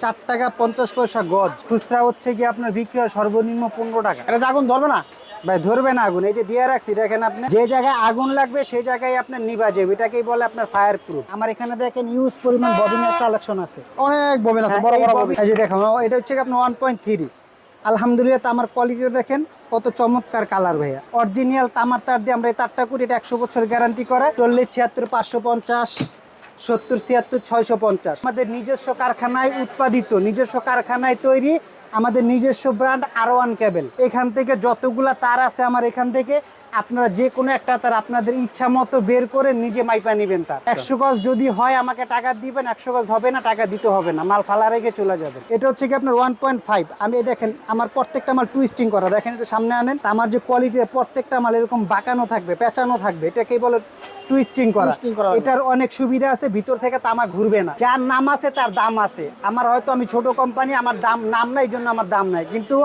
চার টাকা পঞ্চাশ পয়সা গজ। খুচরা হচ্ছে কি আপনার বিক্রি হয় সর্বনিম্ন পনেরো টাকা। এটা আগুন ধরবে না? ভাই ধরবে না আগুন। এই যে দিয়ে রাখছি দেখেন আপনি। যে জায়গায় আগুন লাগবে সেই জায়গায় আপনার নিবা যাবে। এটাকেই বলে আপনার ফায়ার প্রুফ আমার এখানে দেখেন ইউজ পরিমাণ ববিনের কালেকশন আছে। অনেক ববিন আছে হ্যাঁ, বড় বড় ববিন- এই যে দেখুন এটা হচ্ছে কি আপনার ওয়ান পয়েন্ট থ্রি আলহামদুলিল্লাহ তামার কোয়ালিটি দেখেন কত চমৎকার কালার ভাইয়া। অরিজিনাল তামার তার দিয়ে আমরা এই তারটা করি এটা একশো বছর গ্যারান্টি করে। চল্লিশ ছিয়াত্তর পাঁচশো পঞ্চাশ। সত্তর, ছিয়াত্তর, ছয়শো পঞ্চাশ। আমাদের নিজস্ব কারখানায় উৎপাদিত, নিজস্ব কারখানায় তৈরি আমাদের নিজস্ব ব্র্যান্ড আর ওয়ান এখান থেকে যতগুলা তার আছে আমার এখান থেকে আপনারা যে কোনো একটা তার আপনাদের ইচ্ছা মতো বের করে নিজে মাইপা নেবেন তার। একশো গজ যদি হয় আমাকে টাকা দিবেন একশো গজ হবে না টাকা দিতে হবে না। মাল ফালা রেখে চলে যাবেন এটা হচ্ছে কি আপনার ওয়ান পয়েন্ট ফাইভ আমি দেখেন আমার প্রত্যেকটা মাল টুইস্টিং করা। দেখেন একটু সামনে আনেন আমার যে কোয়ালিটির প্রত্যেকটা মাল এরকম বাঁকানো থাকবে পেঁচানো থাকবে এটাকেই বলে টুইস্টিং করা। এটার অনেক সুবিধা আছে ভিতর থেকে তামা ঘুরবে না। যার নাম আছে তার দাম আছে। আমার হয়তো আমি ছোট কোম্পানি আমার দাম নাম নাই জন্য আমার দাম নাই। কিন্তু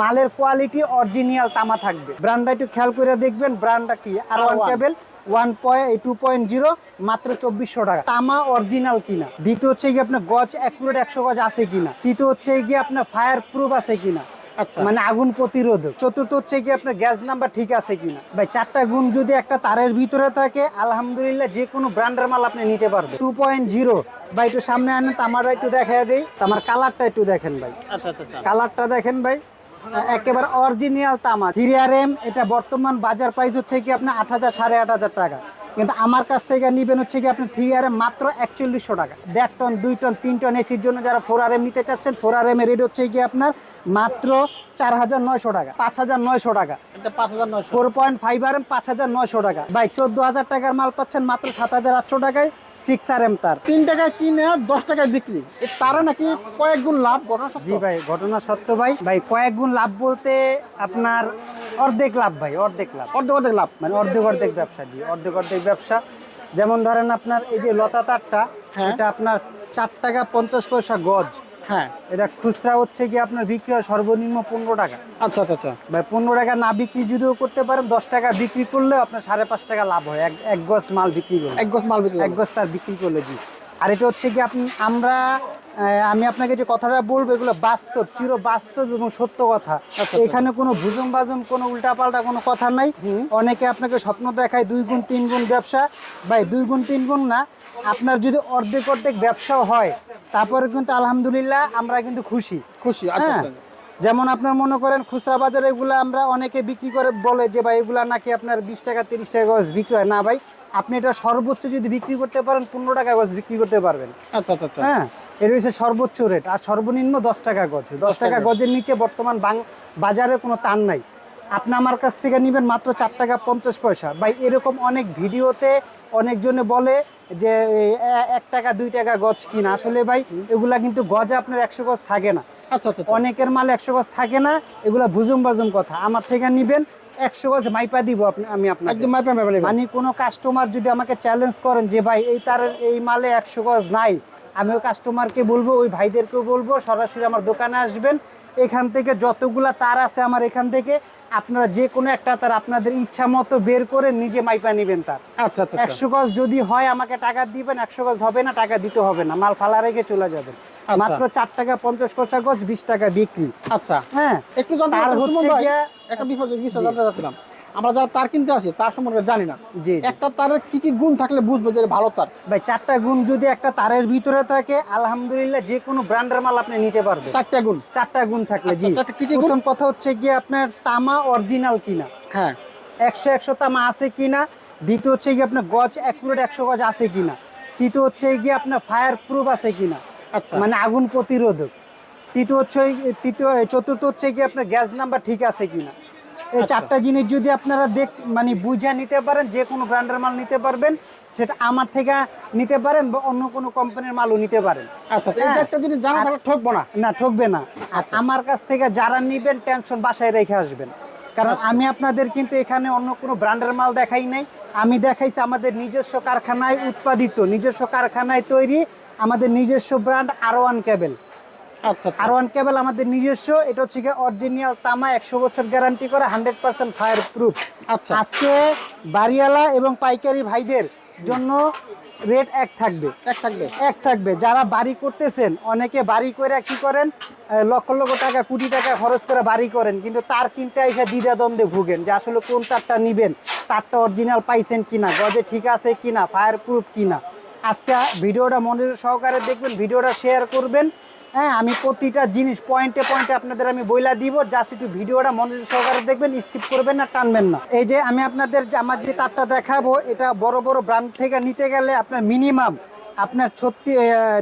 মালের কোয়ালিটি অরিজিনাল তামা থাকবে। ব্র্যান্ডটা একটু খেয়াল করে দেখবেন ব্র্যান্ডটা কি? R one cable one point two point zero মাত্র চব্বিশশো টাকা। তামা অরিজিনাল কিনা? দ্বিতীয় হচ্ছে গিয়ে আপনার গজ অ্যাকুরেট একশো গজ আছে কিনা? তৃতীয় হচ্ছে গিয়ে আপনার ফায়ার প্রুফ আছে কিনা? আচ্ছা। মানে আগুন প্রতিরোধক। চতুর্থ হচ্ছে কি আপনার গ্যাস নাম্বার ঠিক আছে কিনা? ভাই চারটা গুণ যদি একটা তারের ভিতরে থাকে আলহামদুলিল্লাহ যে কোনো ব্র্যান্ডের মাল আপনি নিতে পারবেন। টু পয়েন্ট জিরো ভাই একটু সামনে আনেন তামারটা একটু দেখা দেই। তামার কালারটা একটু দেখেন ভাই। আচ্ছা আচ্ছা আচ্ছা। কালারটা দেখেন ভাই। একেবারে অরিজিনাল তামা থ্রি আর এম এটা বর্তমান বাজার প্রাইস হচ্ছে কি আপনার আট হাজার, সাড়ে আট হাজার টাকা। কিন্তু আমার কাছ থেকে নেবেন হচ্ছে কি আপনার থ্রি আর এম মাত্র একচল্লিশশো টাকা। দেড় টন, দুই টন, তিন টন এসির জন্য যারা ফোর আর এম নিতে চাচ্ছেন ফোর আর এম রেট হচ্ছে কি আপনার মাত্র চার হাজার নয়শো টাকা পাঁচ হাজার নয়শো টাকা। Four point five R M পাঁচ হাজার নয়শো টাকা। ভাই চোদ্দ হাজার টাকার মাল পাচ্ছেন মাত্র সাত হাজার আটশো টাকায় সিক্স আর এম তার। তিন টাকায় কিনে দশ টাকায় বিক্রি। তারা নাকি কয়েক গুণ লাভ ঘটনা জি ভাই ঘটনা সত্য ভাই। ভাই কয়েক গুণ লাভ বলতে আপনার অর্ধেক লাভ ভাই অর্ধেক লাভ। অর্ধেক অর্ধেক লাভ। মানে অর্ধেক অর্ধেক ব্যবসা জি অর্ধেক অর্ধেক ব্যবসা। যেমন ধরেন আপনার এই যে লতা তারটা হ্যাঁ। এটা আপনার চার টাকা পঞ্চাশ পয়সা গজ। হ্যাঁ। এটা খুচরা হচ্ছে কি আপনার বিক্রি হয় সর্বনিম্ন পনেরো টাকা। আচ্ছা আচ্ছা আচ্ছা। ভাই পনেরো টাকা না বিক্রি যদিও করতে পারেন দশ টাকা বিক্রি করলে আপনার সাড়ে পাঁচ টাকা লাভ হয় এক এক গজ মাল বিক্রি করলে। এক গজ মাল বিক্রি এক গজ তার বিক্রি করলে জি। আর এটা হচ্ছে কি আপনি আমরা আমি আপনাকে যে কথাটা বলব এগুলো বাস্তব চির বাস্তব এবং সত্য কথা। আচ্ছা। এখানে কোনো ভুজুম বাজুম কোনো উল্টাপাল্টা কোনো কথা নাই। অনেকে আপনাকে স্বপ্ন দেখায় দুই গুণ তিন গুণ ব্যবসা। ভাই দুই গুণ তিন গুণ না। আপনার যদি অর্ধেক অর্ধেক ব্যবসাও হয় তারপরে কিন্তু আলহামদুলিল্লাহ আমরা কিন্তু খুশি। খুশি আচ্ছা হ্যাঁ? আচ্ছা। যেমন আপনার মনে করেন খুচরা বাজারে এগুলো আমরা অনেকে বিক্রি করে বলে যে ভাই এগুলা নাকি আপনার বিশ টাকা তিরিশ টাকা গজ বিক্রি হয়। না ভাই আপনি এটা সর্বোচ্চ যদি বিক্রি করতে পারেন পনেরো টাকা গজ বিক্রি করতে পারবেন। আচ্ছা আচ্ছা আচ্ছা। হ্যাঁ? এটা হচ্ছে সর্বোচ্চ রেট আর সর্বনিম্ন দশ টাকা গজ। দশ টাকা। গজের নিচে বর্তমান বাং বাজারে কোনো টান নাই। আপনি আমার কাছ থেকে নেবেন মাত্র চার টাকা পঞ্চাশ পয়সা। ভাই এরকম অনেক ভিডিওতে অনেকজনে বলে যে এক টাকা দুই টাকা গজ কিনা। আসলে ভাই এগুলা কিন্তু গজে আপনার একশো গজ থাকে না। আচ্ছা আচ্ছা আচ্ছা। অনেকের মাল একশো গজ থাকে না এগুলা ভুজুম বাজুম কথা। আমার থেকে নিবেন একশো গজ মাইপা দিব আমি আপনাকে। একদম মাইপা মাইপা নেবেন। মানে কোনো কাস্টমার যদি আমাকে চ্যালেঞ্জ করেন যে ভাই এই তার এই মালে একশো গজ নাই। আমি ওই কাস্টমারকে বলব ওই ভাইদেরকেও বলব সরাসরি আমার দোকানে আসবেন। এখান থেকে যতগুলা তার আছে আমার এখান থেকে আপনারা যে কোনো একটা তার আপনাদের ইচ্ছা মতো বের করে নিজে মাইপা নেবেন তার। আচ্ছা আচ্ছা আচ্ছা। একশো গজ যদি হয় আমাকে টাকা দিবেন একশো গজ হবে না টাকা দিতে হবে না। মাল ফালা রেখে চলে যাবেন আচ্ছা। মাত্র চার টাকা পঞ্চাশ পয়সা গজ বিশ টাকা বিক্রি। আচ্ছা। হ্যাঁ। একটু জানতে একটা বিষয় বিষয় জানতে চাচ্ছিলাম। আমরা যারা তার কিনতে আসি তার সম্পর্কে জানি না। একটা তারের কি কি গুণ থাকলে বুঝব যে ভালো তার? ভাই চারটা গুণ যদি একটা তারের ভিতরে থাকে আলহামদুলিল্লাহ যে কোনো ব্র্যান্ডের মাল আপনি নিতে পারবেন। চারটা গুণ। চারটা গুণ থাকলে জি। আচ্ছা, কি কি? প্রথম কথা হচ্ছে গিয়ে আপনার তামা অরিজিনাল কিনা। হ্যাঁ। একশো একশো তামা আছে কিনা। দ্বিতীয় হচ্ছে গিয়ে আপনার গজ অ্যাকুরেট একশো গজ আছে কিনা। তৃতীয় হচ্ছে গিয়ে আপনার ফায়ার প্রুফ আছে কিনা। আচ্ছা। মানে আগুন প্রতিরোধক। তৃতীয় হচ্ছে তৃতীয় চতুর্থ হচ্ছে গিয়ে আপনার গ্যাস নাম্বার ঠিক আছে কিনা। এই আচ্ছা। চারটা জিনিস যদি আপনারা দেখ মানে বুঝে নিতে পারেন যে কোনো ব্র্যান্ডের মাল নিতে পারবেন সেটা আমার থেকে নিতে পারেন বা অন্য কোনো কোম্পানির মালও নিতে পারেন আচ্ছা আচ্ছা, হ্যাঁ। একটা জিনিস জানা থাকলে ঠকবো না না ঠকবে না আর আচ্ছা। আমার কাছ থেকে যারা নিবেন টেনশন বাসায় রেখে আসবেন কারণ। আমি আপনাদের কিন্তু এখানে অন্য কোনো ব্র্যান্ডের মাল দেখাই নাই আমি দেখাইছি আমাদের নিজস্ব কারখানায় উৎপাদিত নিজস্ব কারখানায় তৈরি আমাদের নিজস্ব brand R one cable R one cable আমাদের নিজস্ব এটা হচ্ছে গিয়ে অরিজিনাল তামা একশো বছর গ্যারান্টি করে হান্ড্রেড পার্সেন্ট ফায়ার প্রুফ আচ্ছা। আজকে বাড়িওয়ালা এবং পাইকারি ভাইদের জন্য রেট এক থাকবে। এক থাকবে। এক থাকবে। যারা বাড়ি করতেছেন অনেকে বাড়ি করে কি করেন? লক্ষ লক্ষ টাকা কোটি টাকা খরচ করে বাড়ি করেন কিন্তু তার কিনতে এসে দ্বিধা দ্বন্দ্বে ভুগেন যে আসলে কোন তারটা নিবেন তারটা অরিজিনাল পাইছেন কিনা গজে ঠিক আছে কিনা ফায়ার প্রুফ কিনা। আজকে ভিডিওটা মনোযোগ সহকারে দেখবেন ভিডিওটা শেয়ার করবেন। হ্যাঁ আমি প্রতিটা জিনিস পয়েন্টে পয়েন্টে আপনাদের আমি বইলা দিব। জাস্ট একটু ভিডিওটা মনোযোগ সহকারে দেখবেন স্কিপ করবেন না টানবেন না। এই যে আমি আপনাদের যে আমার যে তারটা দেখাবো এটা বড় বড় ব্র্যান্ড থেকে নিতে গেলে আপনার মিনিমাম আপনার ছত্রিশ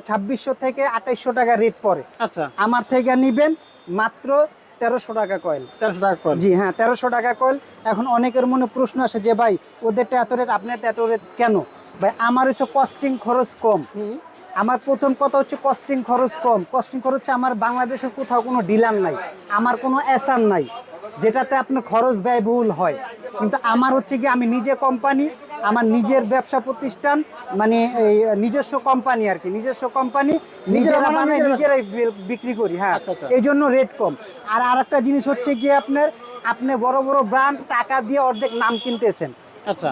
ছাব্বিশশো থেকে আঠাইশশো টাকা রেট পড়ে। আচ্ছা। আমার থেকে নিবেন মাত্র তেরোশো টাকা কয়েল তেরোশো টাকা করে জি হ্যাঁ তেরোশো টাকা কয়েল এখন অনেকের মনে প্রশ্ন আসে যে ভাই ওদেরটা এত রেট আপনার এত রেট কেন? ভাই আমার হচ্ছে কস্টিং খরচ কম। আমার প্রথম কথা হচ্ছে কস্টিং খরচ কম। কস্টিং খরচ হচ্ছে আমার বাংলাদেশের কোথাও কোনো ডিলার নাই। আমার কোনো অ্যাসাম নাই যেটাতে আপনার খরচ ব্যয়বহুল হয়। কিন্তু আমার হচ্ছে কি আমি নিজে কোম্পানি আমার নিজের ব্যবসা প্রতিষ্ঠান মানে নিজস্ব কোম্পানি আর কি নিজস্ব কোম্পানি নিজেরা বানাই নিজেরাই বিক্রি করি হ্যাঁ। এই জন্য রেট কম। আর আরেকটা জিনিস হচ্ছে গিয়ে আপনার আপনি বড় বড় ব্র্যান্ড টাকা দিয়ে অর্ধেক নাম কিনতেছেন।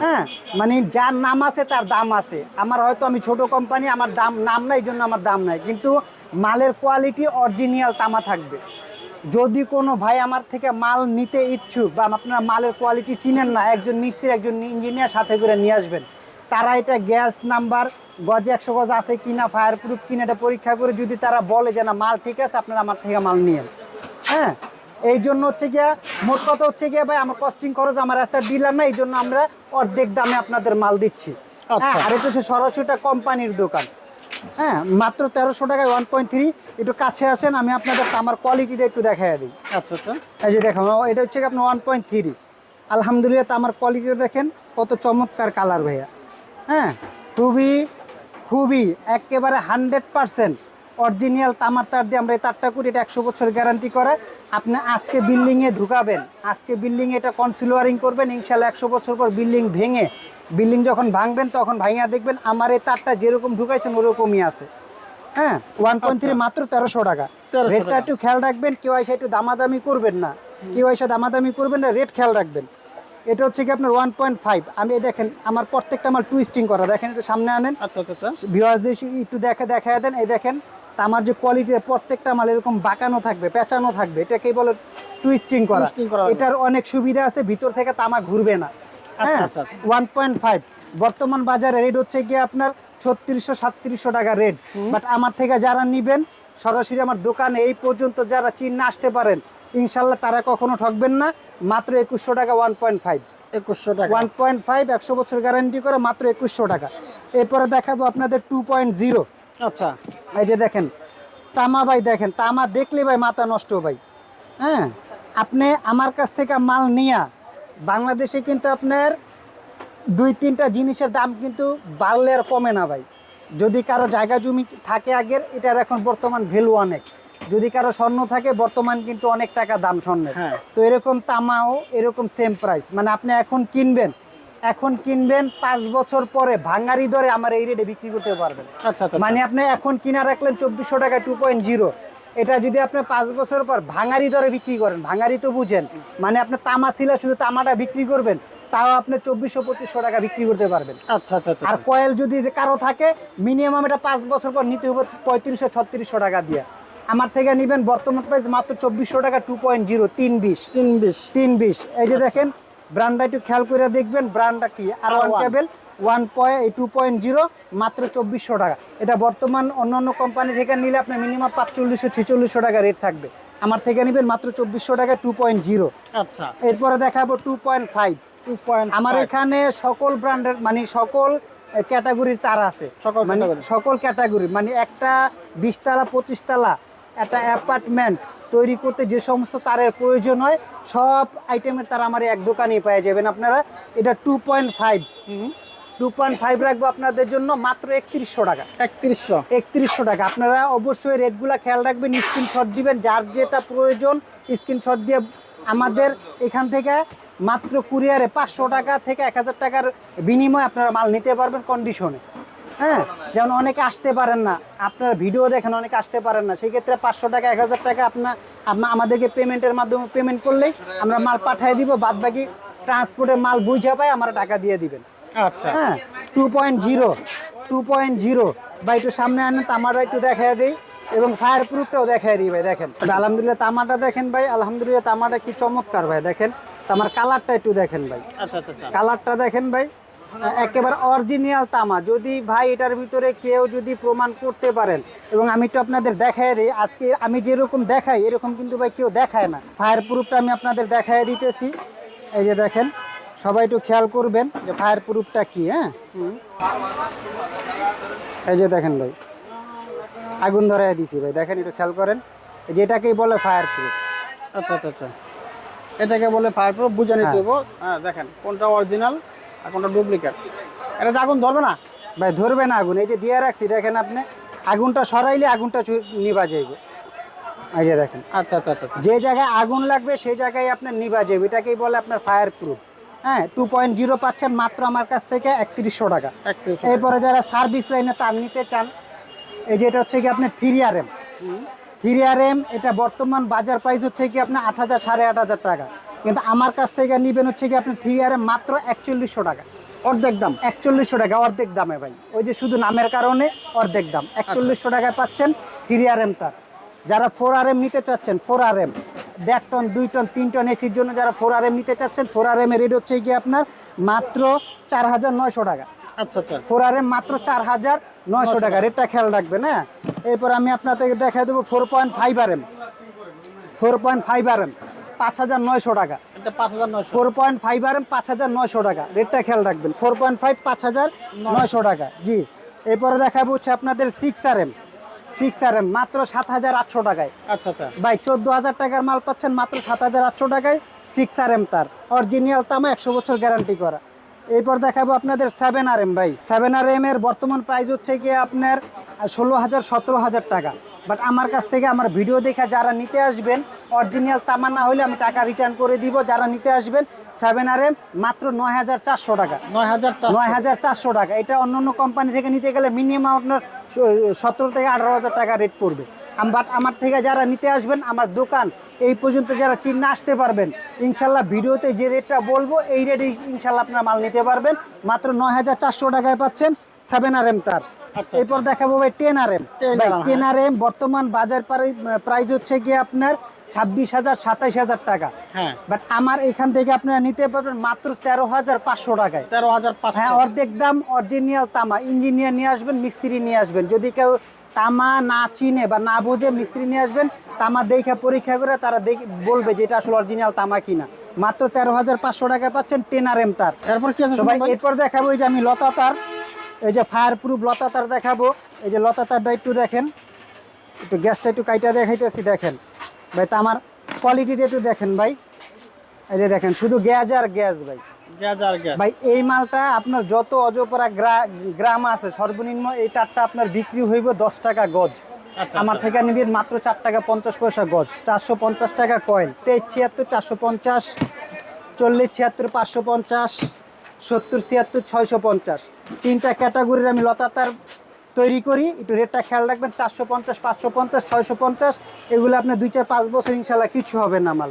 হ্যাঁ মানে যার নাম আছে তার দাম আছে। আমার হয়তো আমি ছোট কোম্পানি আমার দাম, নাম নাই জন্য আমার দাম নাই। কিন্তু মালের কোয়ালিটি অরিজিনাল তামা থাকবে। যদি কোনো ভাই আমার থেকে মাল নিতে ইচ্ছুক বা আপনারা মালের কোয়ালিটি চিনেন না, একজন মিস্ত্রি, একজন ইঞ্জিনিয়ার সাথে করে নিয়ে আসবেন। তারা এটা গ্যাস নাম্বার গজে একশো গজ আছে কিনা ফায়ার প্রুফ কিনা, এটা পরীক্ষা করে যদি তারা বলে যে, না, মাল ঠিক আছে, আপনারা আমার থেকে মাল নিয়েন। হ্যাঁ এই জন্য হচ্ছে গিয়া মোট কথা হচ্ছে গিয়া ভাই আমার কস্টিং খরচ আমার অ্যাসার ডিলার না এই জন্য আমরা অর্ধেক দামে আপনাদের মাল দিচ্ছি। আচ্ছা। হ্যাঁ আর এটা হচ্ছে সরাসরি কোম্পানির দোকান। হ্যাঁ মাত্র তেরোশো টাকায় ওয়ান পয়েন্ট থ্রি একটু কাছে আসেন আমি আপনাদের আমার কোয়ালিটিটা একটু দেখাই দিই। আচ্ছা আচ্ছা। এই যে দেখুন এটা হচ্ছে কি আপনার ওয়ান পয়েন্ট থ্রি আলহামদুলিল্লাহ আমার কোয়ালিটিটা দেখেন কত চমৎকার কালার ভাইয়া। হ্যাঁ খুবই খুবই একেবারে হান্ড্রেড পারসেন্ট অরিজিনাল তামার তার দিয়ে আমরা এই তারটা করি এটা একশো বছর গ্যারান্টি করে। আপনি আজকে বিল্ডিংয়ে ঢুকাবেন আজকে বিল্ডিংয়ে এটা কনসিলারিং করবেন ইনশাল্লাহ একশো বছর পর বিল্ডিং ভেঙে বিল্ডিং যখন ভাঙবেন তখন ভাঙিয়া দেখবেন আমার এই তারটা যেরকম ঢুকাইছেন ওরকমই আছে। হ্যাঁ ওয়ান পয়েন্ট থ্রি মাত্র তেরোশো টাকা। রেটটা একটু খেয়াল রাখবেন কেউ এসে একটু দামাদামি করবেন না। কেউ এসে দামাদামি করবেন না রেট খেয়াল রাখবেন। এটা হচ্ছে কি আপনার ওয়ান পয়েন্ট ফাইভ আমি দেখেন আমার প্রত্যেকটা আমার টুইস্টিং করা। দেখেন একটু সামনে আনেন। আচ্ছা আচ্ছা আচ্ছা। ভিউয়ার্সদের একটু দেখে দেখা দেন। এই দেখেন তা আমার যে কোয়ালিটির প্রত্যেকটা মাল এরকম বাঁকানো থাকবে পেঁচানো থাকবে এটাকেই বলে টুইস্টিং করা। এটার অনেক সুবিধা আছে ভিতর থেকে তামা ঘুরবে না। হ্যাঁ? আচ্ছা, আচ্ছা। ওয়ান পয়েন্ট ফাইভ বর্তমান বাজারে রেট হচ্ছে গিয়ে আপনার ছত্রিশশো সাতত্রিশশো টাকা রেট বাট আমার থেকে যারা নিবেন সরাসরি আমার দোকানে এই পর্যন্ত যারা চিহ্ন আসতে পারেন ইনশাল্লাহ তারা কখনো ঠকবেন না। মাত্র একুশশো টাকা ওয়ান পয়েন্ট ফাইভ একুশশো টাকা। ওয়ান পয়েন্ট ফাইভ একশো বছর গ্যারান্টি করে মাত্র একুশশো টাকা। এরপরে দেখাবো আপনাদের টু পয়েন্ট জিরো আচ্ছা এই যে দেখেন তামা ভাই দেখেন তামা দেখলে ভাই মাথা নষ্ট ভাই। হ্যাঁ আপনি আমার কাছ থেকে মাল নিয়া বাংলাদেশে কিন্তু আপনার দুই তিনটা জিনিসের দাম কিন্তু বাড়লে আর কমে না ভাই। যদি কারও জায়গা জমি থাকে আগের এটার এখন বর্তমান ভ্যালু অনেক। যদি কারও স্বর্ণ থাকে বর্তমান কিন্তু অনেক টাকা দাম স্বর্ণের। হ্যাঁ। তো এরকম তামাও এরকম সেম প্রাইস মানে আপনি এখন কিনবেন এখন কিনবেন পাঁচ বছর পরে ভাঙারি দরে আমার এই রেটে বিক্রি করতে পারবেন। আচ্ছা আচ্ছা মানে আপনি এখন কিনা রাখলেন চব্বিশশো টাকা টু পয়েন্ট জিরো এটা যদি আপনি পাঁচ বছর পর ভাঙারি দরে বিক্রি করেন ভাঙারি তো বুঝেন মানে আপনি তামা ছিল শুধু তামাটা বিক্রি করবেন তাও আপনি চব্বিশশো পঁচিশশো টাকা বিক্রি করতে পারবেন। আচ্ছা আচ্ছা আচ্ছা। আর কয়েল যদি কারও থাকে মিনিমাম এটা পাঁচ বছর পর নিতে হবে পঁয়ত্রিশশো ছত্রিশশো টাকা দিয়ে। আমার থেকে নেবেন বর্তমান প্রাইস মাত্র চব্বিশশো টাকা টু পয়েন্ট জিরো তিন বিশ। তিন বিশ। তিন বিশ। এই যে দেখেন ব্র্যান্ডটা একটু খেয়াল করে দেখবেন ব্র্যান্ডটা কি? R one R1 cable one point two point zero মাত্র চব্বিশশো টাকা। এটা বর্তমান অন্য অন্য কোম্পানি থেকে নিলে আপনার মিনিমাম পাঁচচল্লিশশো ছেচল্লিশশো টাকা রেট থাকবে। আমার থেকে নেবেন মাত্র চব্বিশশো টাকা টু পয়েন্ট জিরো আচ্ছা। এরপরে দেখাবো two point five two point আমার এখানে সকল ব্র্যান্ডের মানে সকল ক্যাটাগরির তার আছে। সকল মানে সকল ক্যাটাগরি মানে একটা বিশতলা পঁচিশতলা একটা অ্যাপার্টমেন্ট তৈরি করতে যে সমস্ত তারের প্রয়োজন হয় সব আইটেমের তার আমার এক দোকানেই পেয়ে যাবেন আপনারা। এটা two point five two point five রাখব আপনাদের জন্য মাত্র একত্রিশশো টাকা। একত্রিশশো। একত্রিশশো টাকা। আপনারা অবশ্যই রেটগুলো খেয়াল রাখবেন স্ক্রিনশট দিবেন যার যেটা প্রয়োজন স্ক্রিনশট দিয়ে আমাদের এখান থেকে মাত্র কুরিয়ারে পাঁচশো টাকা থেকে এক হাজার টাকার বিনিময়ে আপনারা মাল নিতে পারবেন কন্ডিশনে হ্যাঁ যেমন অনেকে আসতে পারেন না। আপনার ভিডিও দেখেন অনেকে আসতে পারেন না। সেক্ষেত্রে পাঁচশো টাকা এক হাজার টাকা আপনার আমাদেরকে পেমেন্টের মাধ্যমে পেমেন্ট করলেই আমরা মাল পাঠিয়ে দিব। বাদ বাকি ট্রান্সপোর্টের মাল বুঝে পাই আমরা টাকা দিয়ে দিবেন। আচ্ছা। হ্যাঁ two point zero two point zero বা একটু সামনে আনেন তামাটা একটু দেখায় দিই এবং ফায়ার প্রুফটাও দেখায় দিই ভাই দেখেন। আলহামদুলিল্লাহ তামাটা দেখেন ভাই আলহামদুলিল্লাহ তামাটা কি চমৎকার ভাই দেখেন। তামার কালারটা একটু দেখেন ভাই। আচ্ছা আচ্ছা আচ্ছা। কালারটা দেখেন ভাই। একেবারে অরিজিনাল তামা। যদি ভাই এটার ভিতরে কেউ যদি প্রমাণ করতে পারেন এবং আমি একটু আপনাদের দেখাই দিই আজকে আমি যেরকম দেখাই এরকম কিন্তু ভাই কেউ দেখায় না। ফায়ার প্রুফটা আমি আপনাদের দেখাই দিতেছি। এই যে দেখেন সবাই একটু খেয়াল করবেন যে ফায়ার প্রুফটা কি হ্যাঁ? এই যে দেখেন ভাই আগুন ধরাই দিছি ভাই দেখেন একটু খেয়াল করেন। এই যে এটাকেই বলে ফায়ার প্রুফ আচ্ছা আচ্ছা আচ্ছা। এটাকে বলে ফায়ার প্রুফ বুঝে নিতে হ্যাঁ। হ্যাঁ দেখেন কোনটা অরিজিনাল আর কোনটা ডুপ্লিকেট এটা আগুন ধরবে না? ভাই ধরবে না আগুন। এই যে দিয়ে রাখছি দেখেন আপনি আগুনটা সরাইলে আগুনটা নিভা যাইবে। এই যে দেখেন। আচ্ছা আচ্ছা আচ্ছা আচ্ছা। যে জায়গায় আগুন লাগবে সেই জায়গায় আপনার নিভা যাবে এটাকেই বলে আপনার ফায়ার প্রুফ হ্যাঁ টু পয়েন্ট জিরো পাচ্ছেন মাত্র আমার কাছ থেকে একত্রিশশো টাকা। এরপরে যারা সার্ভিস লাইনে তার নিতে চান এই যে এটা হচ্ছে কি আপনার three R M three R M এটা বর্তমান বাজার প্রাইস হচ্ছে কি আপনার আট হাজার সাড়ে আট হাজার টাকা। কিন্তু আমার কাছ থেকে নিবেন হচ্ছে কি আপনি থ্রি আর এম মাত্র একচল্লিশশো টাকা। অর্ধেক দাম? একচল্লিশশো টাকা অর্ধেক দামে ভাই। ওই যে শুধু নামের কারণে অর্ধেক দাম। একচল্লিশশো টাকায় পাচ্ছেন থ্রি আর এম তার যারা ফোর আর এম নিতে চাচ্ছেন ফোর আর এম দেড় টন দুই টন তিন টন এসির জন্য যারা ফোর আর এম নিতে চাচ্ছেন ফোর আর এম এর রেট হচ্ছে কি আপনার মাত্র চার হাজার নয়শো টাকা। আচ্ছা আচ্ছা। ফোর আর এম মাত্র চার হাজার নয়শো টাকা। রেটটা খেয়াল রাখবেন হ্যাঁ? এরপর আমি আপনাদেরকে দেখাই দেবো four point five R M four point five R M পাঁচ হাজার নয়শো টাকা। Four point five R M পাঁচ হাজার নয়শো টাকা। রেটটা খেয়াল রাখবেন ফোর পয়েন্ট ফাইভ পাঁচ হাজার নয়শো টাকা। জি এরপরে দেখাবো হচ্ছে আপনাদের six R M six R M মাত্র সাত হাজার আটশো টাকায়। আচ্ছা আচ্ছা। ভাই চোদ্দ হাজার টাকার মাল পাচ্ছেন মাত্র সাত হাজার আটশো টাকায় সিক্স আর এম তার। অরিজিনাল তামা একশো বছর গ্যারান্টি করা। এরপর দেখাবো আপনাদের সেভেন আর এম ভাই। সেভেন আর এম এর বর্তমান প্রাইস হচ্ছে গিয়ে আপনার ষোলো হাজার সতেরো হাজার টাকা। বাট আমার কাছ থেকে আমার ভিডিও দেখে যারা নিতে আসবেন অরিজিনাল তামা না হলে আমি টাকা রিটার্ন করে দিব। যারা নিতে আসবেন সেভেন আর এম মাত্র নয় হাজার চারশো টাকা। নয় হাজার চারশো। নয় হাজার চারশো টাকা। এটা অন্য অন্য কোম্পানি থেকে নিতে গেলে মিনিমাম আপনার সতেরো থেকে আঠারো হাজার টাকা রেট পড়বে। বাট আমার থেকে যারা নিতে আসবেন আমার দোকান এই পর্যন্ত যারা চিহ্ন আসতে পারবেন ইনশাল্লাহ ভিডিওতে যে রেটটা বলব এই রেটে ইনশাল্লাহ আপনার মাল নিতে পারবেন। মাত্র নয় হাজার চারশো টাকায় পাচ্ছেন সেভেন আর এম তার। আচ্ছা। এরপর দেখাবো ভাই টেন আর এম ভাই টেন আর এম বর্তমান বাজার প্রাইস হচ্ছে গিয়ে আপনার ছাব্বিশ হাজার সাতাইশ হাজার টাকা। হ্যাঁ। বাট আমার এখান থেকে আপনারা নিতে পারবেন মাত্র তেরো হাজার পাঁচশো টাকায়। তেরো হাজার হ্যাঁ অর্ধেক দাম অরিজিনাল তামা। ইঞ্জিনিয়ার নিয়ে আসবেন মিস্ত্রি নিয়ে আসবেন। যদি কেউ তামা না চিনে বা না বুঝে মিস্ত্রি নিয়ে আসবেন তামা দেখে পরীক্ষা করে তারা দেখ- বলবে যে এটা আসলে অরিজিনাল তামা কিনা। মাত্র তেরো হাজার পাঁচশো টাকায় পাচ্ছেন টেন আর এম তার। এরপর কি আছে ভাই এরপর দেখাবো এই যে আমি লতা তার। এই যে ফায়ার প্রুফ লতা তার দেখাবো। এই যে লতা তারটা একটু দেখেন। একটু গ্যাসটা একটু কাইটা দেখাইতেছি দেখেন। ভাই তা আমার কোয়ালিটিটা একটু দেখেন ভাই। এই যে দেখেন শুধু গ্যাস আর গ্যাস ভাই। ভাই এই মালটা আপনার যত অজপরা গ্রা- গ্রাম আছে সর্বনিম্ন এই তারটা আপনার বিক্রি হইব দশ টাকা গজ। আচ্ছা, আমার থেকে নিবেন মাত্র চার টাকা পঞ্চাশ পয়সা গজ। চারশো পঞ্চাশ টাকা কয়েন তেইশ ছিয়াত্তর চারশো পঞ্চাশ। চল্লিশ ছিয়াত্তর পাঁচশো পঞ্চাশ। সত্তর ছিয়াত্তর ছয়শো পঞ্চাশ। তিনটা ক্যাটাগরির আমি লতাতার তৈরি করি। একটু রেটটা খেয়াল রাখবেন, চারশো পঞ্চাশ, পাঁচশো পঞ্চাশ, ছয়শো পঞ্চাশ, এগুলো আপনার দুই, চার, পাঁচ বছর ইনশাল্লাহ কিছু হবে না মাল।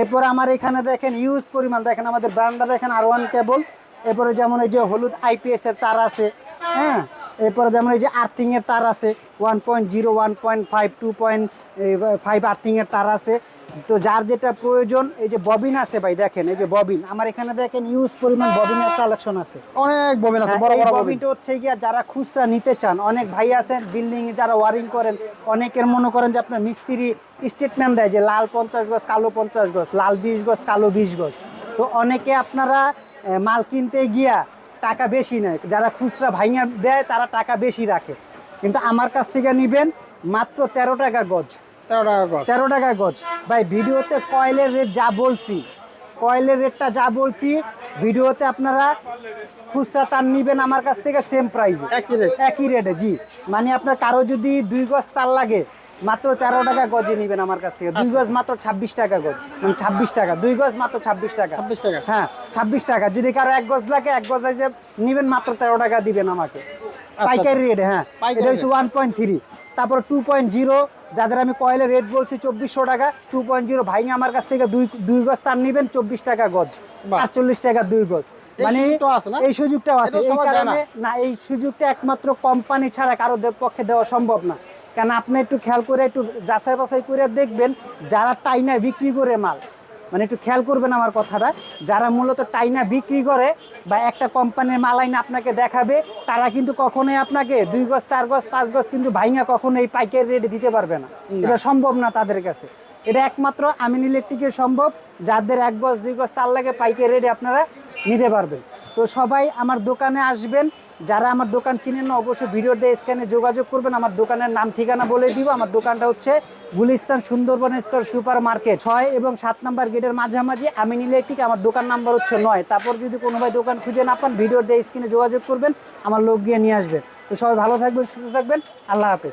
এরপর আমার এখানে দেখেন ইউজ পরিমাণ দেখেন, আমাদের ব্র্যান্ডটা দেখেন আর ওয়ান কেবল এরপরে যেমন এই যে হলুদ আইপিএস এর তার আছে হ্যাঁ? এরপরে যেমন এই যে আর্থিংয়ের তার আছে one point zero one point five two point five earthing এর তার আছে। তো যার যেটা প্রয়োজন এই যে ববিন আছে ভাই দেখেন এই যে ববিন। আমার এখানে দেখেন ইউজ পরিমাণ ববিনের কালেকশন আছে। অনেক ববিন আছে হ্যাঁ, বড় বড় ববিনটা হচ্ছে গিয়া যারা খুচরা নিতে চান অনেক ভাই আছেন বিল্ডিং এ যারা ওয়ারিং করেন অনেকের মনে করেন যে আপনার মিস্ত্রি স্টেটমেন্ট দেয় যে লাল পঞ্চাশ গজ কালো পঞ্চাশ গজ লাল বিশ গজ কালো বিশ গজ। তো অনেকে আপনারা মাল কিনতে গিয়া টাকা বেশি নেয়। যারা খুচরা ভাইঙা দেয় তারা টাকা বেশি রাখে। কিন্তু আমার কাছ থেকে নিবেন মাত্র তেরো টাকা গজ। তেরো টাকা গজ। তেরো টাকা গজ। ভাই ভিডিওতে কয়েলের রেট যা বলছি কয়েলের রেটটা যা বলছি ভিডিওতে আপনারা খুচরা তার নিবেন আমার কাছ থেকে সেম প্রাইসে একই রেট একই রেটে জি। মানে আপনার কারও যদি দুই গজ তার লাগে মাত্র তেরো টাকা গজে নিবেন আমার কাছ থেকে। দুই গজ মাত্র ছাব্বিশ টাকা গজ। মানে ছাব্বিশ টাকা। দুই গজ মাত্র ছাব্বিশ টাকা। ছাব্বিশ টাকা? হ্যাঁ ছাব্বিশ টাকা। যদি কারও এক গজ লাগে এক গজ যে নিবেন মাত্র তেরো টাকা দিবেন আমাকে। পাইকারি রেট হ্যাঁ। এটা হচ্ছে ওয়ান পয়েন্ট থ্রি তারপর টু পয়েন্ট জিরো যাদের আমি কয়েলের রেট বলছি চব্বিশশো টাকা টু পয়েন্ট জিরো ভাইঙ্গা আমার কাছ থেকে দুই দুই গজ তার নিবেন চব্বিশ টাকা গজ। আটচল্লিশ টাকা দুই গজ। মানে আছে? এই সুযোগটাও আছে। এই কারণে না এই সুযোগটা একমাত্র কোম্পানি ছাড়া কারও পক্ষে দেওয়া সম্ভব না। কারণ আপনি একটু খেয়াল করে একটু যাচাই বাছাই করে দেখবেন যারা টাইনা বিক্রি করে মাল। মানে একটু খেয়াল করবেন আমার কথাটা। যারা মূলত টাইনা বিক্রি করে বা একটা কোম্পানির মাল আইনা আপনাকে দেখাবে তারা কিন্তু কখনোই আপনাকে দুই গজ চার গজ পাঁচ গজ কিন্তু ভাইঙা কখনো এই পাইকারি রেটে দিতে পারবে না। এটা সম্ভব না তাদের কাছে। এটা একমাত্র আমিন ইলেকট্রিকের সম্ভব যাদের এক গজ দুই গজ তার লাগে পাইকারি রেটে আপনারা নিতে পারবেন। তো সবাই আমার দোকানে আসবেন যারা আমার দোকান চিনেন না, অবশ্যই ভিডিও দিয়ে স্ক্যানে যোগাযোগ করবেন। আমার দোকানের নাম, ঠিকানা বলে দিব। আমার দোকানটা হচ্ছে Gulistan Sundarban square super market ছয় এবং সাত নাম্বার গেটের মাঝামাঝি আমি নিলে ইলেকট্রিক। আমার দোকান নাম্বার হচ্ছে নয়। তারপর যদি কোনো ভাই দোকান খুঁজে না পান, ভিডিও দিয়ে স্ক্রিনে যোগাযোগ করবেন। আমার লোক গিয়ে নিয়ে আসবেন তো সবাই ভালো থাকবেন, সুস্থ থাকবেন। আল্লাহ হাফেজ।